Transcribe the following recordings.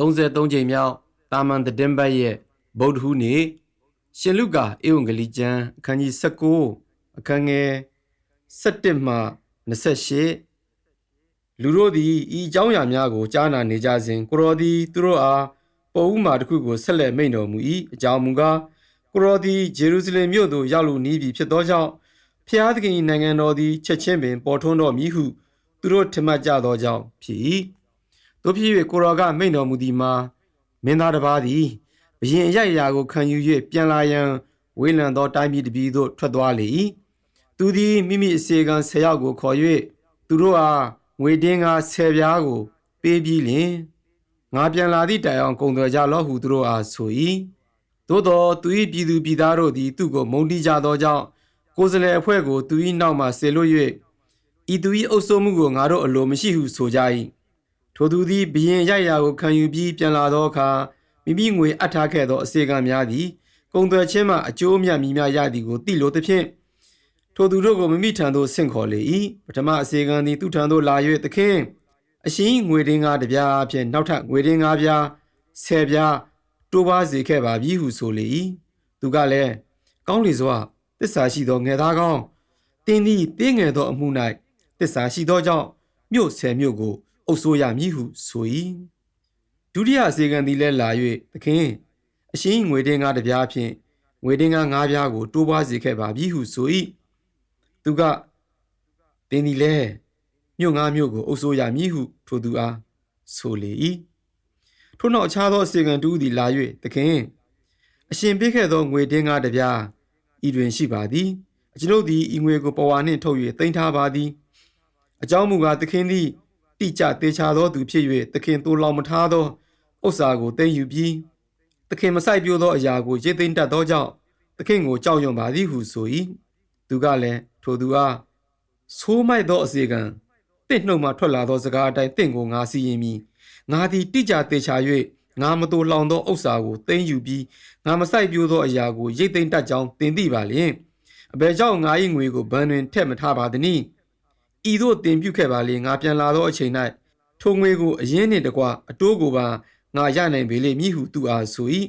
33ကြိမ်မြောက်တာမန်သတင်းပတ်ရဲ့ဗုဒ္ဓဟူးနေ့ရှင်လုကာဧဝံဂေလိကျမ်းအခန်းကြီး19အခန်းငယ်17မှ28လူတို့သည်ဤအကြောင်းအရာများကိုကြားနာနေကြစဉ်ကိုရောသည်သူတို့အားပုံဥမာတစ်ခုကိုဆက်လက်မိန့်တော်မူ၏အကြောင်းမူကားကိုရောသည်ဂျေရုဆလင်မြို့သို့ရောက်လူနီးပြီဖြစ်သောကြောင့်ဖျားသခင်၏နိုင်ငံတော်သည်ချက်ချင်းပင်ပေါ်ထွန်းတော်မူဟုသူတို့ထင်မှတ်ကြသောကြောင့်ဖြစ်၏ တို့ဖြစ်၍ကိုရောကမိန့်တော်မူသည်မှာမင်းသားတစ်ပါးသည်ဘရင်အရိုက်အရာကိုခံယူ၍ပြန်လာရန်ဝေးလံသောတိုင်းပြည်တစ်ပြည်သို့ထွက်သွားလေ၏သူသည်မိမိအစီကံ၁၀ယောက်ကိုခေါ်၍သူတို့အားငွေတင်းကား၁၀ပြားကို ပေးပြီးလျှင်ငါပြန်လာသည့်တိုင်အောင်ကုန်သွယ်ကြလော့ဟုသူတို့အားဆို၏သို့သောသူ၏ပြည်သူပြည်သားတို့သည်သူ့ကိုမုန်းတီးကြသောကြောင့်ကိုယ်စလဲအဖွဲ့ကိုသူ၏နောက်မှဆေလွတ်၍ဤသူ၏အုပ်စိုးမှုကိုငါတို့အလိုမရှိဟုဆိုကြ၏ ထိုသူသည်ဘရင်ရိုက်ရာကိုခံယူပြီးပြန်လာသောအခါမိမိငွေအပ်ထားခဲ့သောအစေခံများသည်ကုန်သွယ်ခြင်းမှအကျိုးအမြတ်များများရသည်ကိုသိလိုသဖြင့်ထိုသူတို့ကိုမိမိထံသို့ဆင့်ခေါ်လေ၏ပထမအစေခံသည်သူထံသို့လာ၍သခင်အရှင်ငွေတင်းကားတစ်ပြားအဖြစ်နောက်ထပ်ငွေတင်းကားပြားဆယ်ပြားတိုးပါစေခဲ့ပါပြီဟုဆိုလေ၏သူကလည်းကောင်းလေစွာတစ္ဆာရှိသောငယ်သားကောင်းတင်းသည်တင်းငယ်သောအမှု၌တစ္ဆာရှိသောကြောင့်မြို့ဆယ်မြို့ကို အုပ်ဆိုးရမည်ဟုဆို၏ဒုတိယအစေခံသည်လည်းလာ၍သခင်အရှင်ငွေတင်းကားတစ်ပြားဖြင့်ငွေတင်းကားငါးပြားကိုတိုးပွားစေခဲ့ပါပြီဟုဆို၏သူကတင်းသည်လည်းမြို့ငါးမြို့ကိုအုပ်ဆိုးရမည်ဟုထိုသူအားဆိုလေ၏ထို့နောက်အခြားသောအစေခံတူသည်လာ၍သခင်အရှင်ပေးခဲ့သောငွေတင်းကားတစ်ပြားဤတွင်ရှိပါသည်အကျွန်ုပ်သည်ဤငွေကိုပဝါနှင့်ထုတ်၍တင်ထားပါသည်အကြောင်းမူကားသခင်သည် တိကျတေချာသောသူဖြစ်၍သခင်တိုးလောင်မထားသောဥစ္စာကိုသိမ်းယူပြီးသခင်မဆိုင်ပြိုးသောအရာကိုရိတ်သိမ်းတတ်သောကြောင့်သခင်ကိုကြောက်ရွံ့ပါသည်ဟုဆို၏သူကလည်းထိုသူအားဆိုးမိုက်သောအစေခံတင့်နှုတ်မှထွက်လာသောစကားအတိုင်းတင့်ကိုငါစီရင်မည်ငါသည်တိကျတေချာ၍ငါမတိုးလောင်သောဥစ္စာကိုသိမ်းယူပြီးငါမဆိုင်ပြိုးသောအရာကိုရိတ်သိမ်းတတ်ကြောင်းသင်သိပါလျင်အဘယ်ကြောင့်ငါ၏ငွေကိုဘန်တွင်ထက်မထားပါသနည်း ဤသို့တင်ပြုခဲ့ပါလေငါပြန်လာသောအချိန်၌ထိုငွေကိုအရင်နှင့်တကွအတိုးကိုပါငါရနိုင်ပေလိမ့်မည်ဟုသူအားဆို၏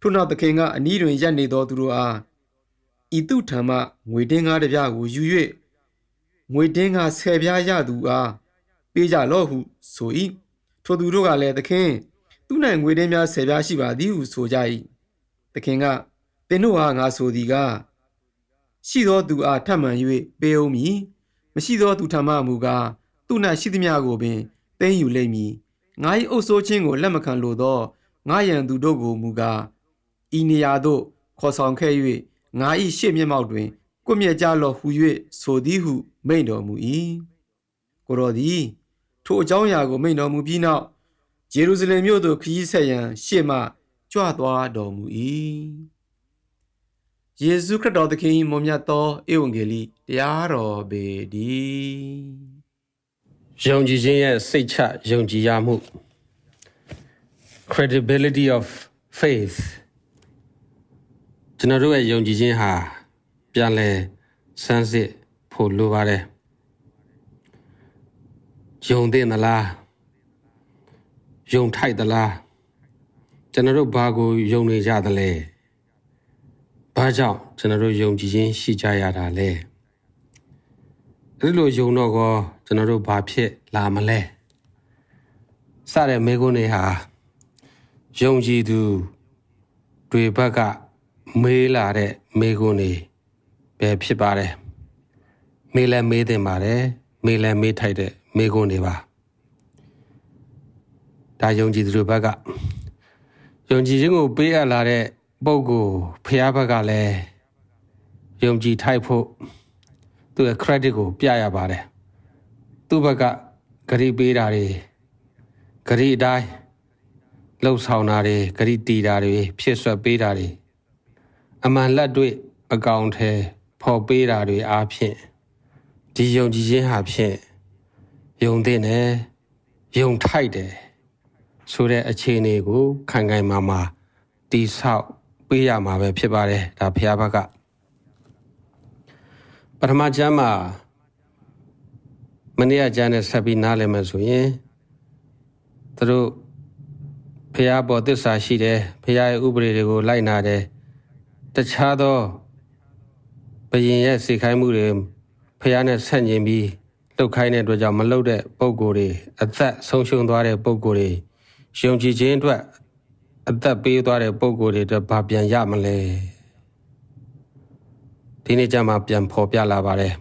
ထို့နောက်သခင်ကအနီးတွင်ရပ်နေသောသူတို့အားဤသူထံမှငွေတင်းကားတစ်ပြားကိုယူ၍ငွေတင်းကားဆယ်ပြားရသူအားပေးကြလော့ဟုဆို၏ထိုသူတို့ကလည်းသခင်သူ၌ငွေတင်းများဆယ်ပြားရှိပါသည်ဟုဆိုကြ၏သခင်ကသင်တို့အားငါဆိုသည်ကရှိသောသူအားထပ်မံ၍ပေးအောင်မည် မရှိသောသူထံမှမူကားသူ၌ရှိသမျှကိုပင်သိမ်းယူလိမ့်မည်ငါ၏အုပ်ဆိုးခြင်းကိုလက်မခံလိုသောငါရန်သူတို့ကိုမူကားဤနေရာသို့ခေါ်ဆောင်ခဲ့၍ငါ၏ရှေ့မျက်မှောက်တွင်ကွမျက်ကြလောဟူ၍ဆိုသည်ဟုမိန့်တော်မူ၏ကိုတော်သည်ထိုအကြောင်းအရာကိုမိန့်တော်မူပြီးနောက်ယေရုရှလင်မြို့သို့ခရီးဆက်ရန်ရှေ့မှကြွသွားတော်မူ၏ ယေရှုခရစ်တော်သခင်၏မွန်မြတ်သောဧဝံဂေလိတရားတော်ပေတည်းယုံကြည်ခြင်းရဲ့စိတ်ချယုံကြည်ရမှု credibility of faith ကျွန်တော်တို့ရဲ့ယုံကြည်ခြင်းဟာပြန်လဲစမ်းစစ်ဖို့လိုပါတယ်ယုံတဲ့သလားယုံထိုက်သလားကျွန်တော်တို့ဘာကိုယုံနေကြသလဲ ဘာကြောင့်ကျွန်တော်တို့ယုံကြည်ခြင်းရှိကြရတာလဲအဲ့လိုယုံတော့ကောကျွန်တော်တို့ဘာဖြစ်လာမလဲစတဲ့မိကုန်းတွေဟာယုံကြည်သူတွေဘက်ကမေးလာတဲ့မိကုန်းတွေပဲဖြစ်ပါတယ်မေးလဲမေးတင်ပါတယ်မေးလဲမေးထိုက်တဲ့မိကုန်းတွေပါဒါယုံကြည်သူတွေဘက်ကယုံကြည်ခြင်းကိုပေးအပ်လာတဲ့ ပုဂ္ဂိုလ်ဖះဘက်ကလည်းယုံကြည်ထိုက်ဖို့သူ့ရဲ့ credit ကိုပြရပါတယ်သူ့ဘက်ကဂရိပေးတာတွေဂရိအတိုင်းလှုပ်ဆောင်တာတွေဂရိတီတာတွေဖြစ်ဆွက်ပေးတာတွေအမှန်လက်တွေ့အကောင်ထဲဖော်ပေးတာတွေအားဖြင့်ဒီယုံကြည်ခြင်းဟာဖြင့်ယုံတဲ့နဲ့ယုံထိုက်တယ်ဆိုတဲ့အခြေအနေကိုခိုင်ခိုင်မာမာတိဆောက် ပေးရမှာပဲဖြစ်ပါတယ်ဒါဖះဘက်ကပထမကျမ်းမှာမနေ့ကကျမ်းနဲ့ဆက်ပြီးနားလည်မယ်ဆိုရင်သူတို့ဖះပေါ်သစ္စာရှိတယ်ဖះရဲ့ဥပဒေတွေကိုလိုက်နာတယ်တခြားသောဘယင်ရဲ့စိတ်ခိုင်းမှုတွေဖះနဲ့ဆန့်ကျင်ပြီးလှုပ်ခိုင်းတဲ့အတွက်ကြောင့်မလှုပ်တဲ့ပုံကိုယ်တွေအသက်ဆုံးရှုံးသွားတဲ့ပုံကိုယ်တွေယုံကြည်ခြင်းအတွက်အ သက်ပေးသွားတဲ့ပုံကိုယ်တွေတော့ဘာပြန်ရမလဲဒီနေ့ကျမှပြန်ဖော်ပြလာပါတယ်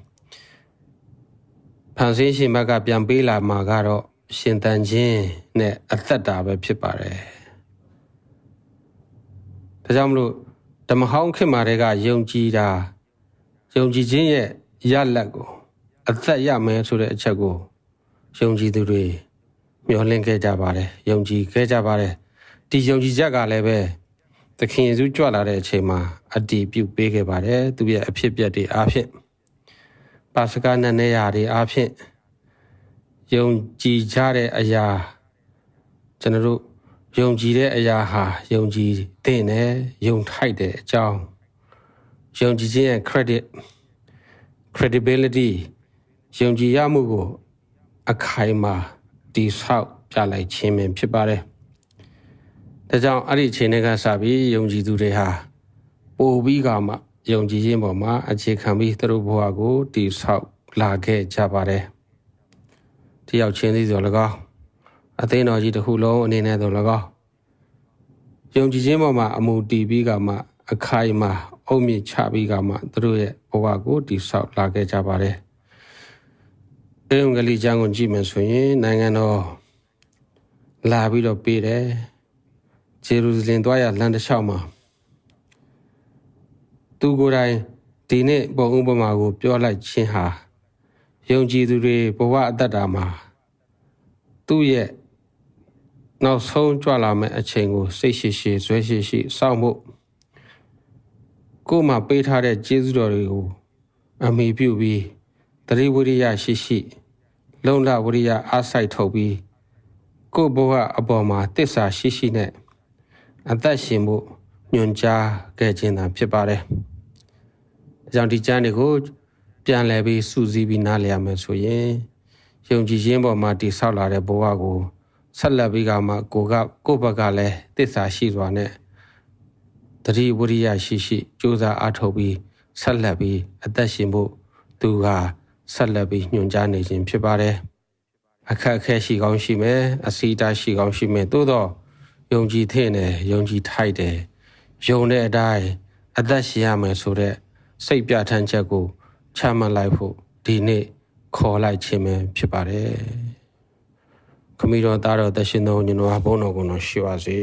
ဖန်ဆင်းရှင်ဘက်ကပြန်ပေးလာမှာကတော့ရှင်တန်ခြင်းနဲ့အသက်တာပဲဖြစ်ပါတယ်ဒါကြောင့်မလို့ဓမ္မဟောင်းခေတ်မှာတည်းကယုံကြည်တာယုံကြည်ခြင်းရဲ့ရလက်ကိုအသက်ရမယ်ဆိုတဲ့အချက်ကိုယုံကြည်သူတွေမျှော်လင့်ခဲ့ကြပါတယ်ယုံကြည်ခဲ့ကြပါတယ် ဒီယုံကြည်ချက်ကလည်းပဲသခင်ယေရှုကြွလာတဲ့အချိန်မှာအတည်ပြုပေးခဲ့ပါတယ်သူရဲ့အဖြစ်အပျက်တွေအားဖြင့်ပါစကနတ်နေရာတွေအားဖြင့်ယုံကြည်ကြတဲ့အရာကျွန်တော်တို့ယုံကြည်တဲ့အရာဟာယုံကြည်တဲ့နဲ့ယုံထိုက်တဲ့အကြောင်းယုံကြည်ခြင်းရဲ့ credit credibility ယုံကြည်ရမှုကိုအခိုင်အမာတည်ဆောက်ပြလိုက်ခြင်းပင်ဖြစ်ပါတယ်။ ဒါကြောင့်အဲ့ဒီအချိန်တွေကစပြီးယုံကြည်သူတွေဟာပိုပြီးကမှယုံကြည်ခြင်းပေါ်မှာအခြေခံပြီးသူတို့ဘဝကိုတည်ဆောက်လာခဲ့ကြပါတယ်။ဒီရောက်ချင်းသည်ဆို၎င်းအသိတော်ကြီးတစ်ခုလုံးအနေနဲ့ဆို၎င်းယုံကြည်ခြင်းပေါ်မှာအမှုတည်ပြီးကမှအခိုင်အမာအုံမြင့်ချပြီးကမှသူတို့ရဲ့ဘဝကိုတည်ဆောက်လာခဲ့ကြပါတယ်။အေုံဂလိကျမ်းကိုကြည့်မယ်ဆိုရင်နိုင်ငံတော်လာပြီးတော့ပေးတယ်။ ဂျေရုဆလင်သွားရလမ်းတစ်လျှောက်မှာသူကိုယ်တိုင်ဒီနေ့ပုံဥပမာကို ပြောလိုက်ခြင်းဟာယုံကြည်သူတွေဘဝအတ္တတာမှာသူ့ရဲ့နောက်ဆုံးကြွလာမယ့်အချိန်ကိုစိတ်ရှိရှိဇွဲရှိရှိစောင့်ဖို့ကိုယ်မှာပေးထားတဲ့ကျေးဇူးတော်တွေကို အမိပြုပြီးတတိဝိရိယရှိရှိ လုံလဝိရိယအားစိုက်ထုတ်ပြီးကိုယ်ဘဝအပေါ်မှာတစ္ဆာရှိရှိနဲ့ အသက်ရှင်ဖို့ညွန်ကြားခဲ့ခြင်းသာဖြစ်ပါတယ်။ဒါကြောင့်ဒီကျမ်းတွေကိုပြန်လည်ပြီးစူးစီးပြီးနားလည်ရမယ်ဆိုရင်ယုံကြည်ခြင်းပေါ်မှာတည်ဆောက်လာတဲ့ဘဝကိုဆက်လက်ပြီးကမှကိုကကိုယ့်ဘက်ကလည်းတစ္ဆာရှိစွာနဲ့တတိဝိရိယရှိရှိကြိုးစားအားထုတ်ပြီးဆက်လက်ပြီးအသက်ရှင်ဖို့သူကဆက်လက်ပြီးညွှန်ကြားနေခြင်းဖြစ်ပါတယ်အခက်အခဲရှိကောင်းရှိမယ်အစီအတာရှိကောင်းရှိမယ်သို့တော့ ယုံကြည်တဲ့နဲ့ယုံကြည်ထိုက်တယ်ယုံတဲ့အတိုင်းအသက်ရှင်ရမယ်ဆိုတဲ့စိတ်ပြဋ္ဌာန်းချက်ကိုချမှတ်လိုက်ဖို့ဒီနေ့ခေါ်လိုက်ခြင်းပဲဖြစ်ပါတယ်ခမီတော်သားတော်သက်ရှင်တော်ညွန်တော်ဘုန်းတော်ကိုရှိပါစေ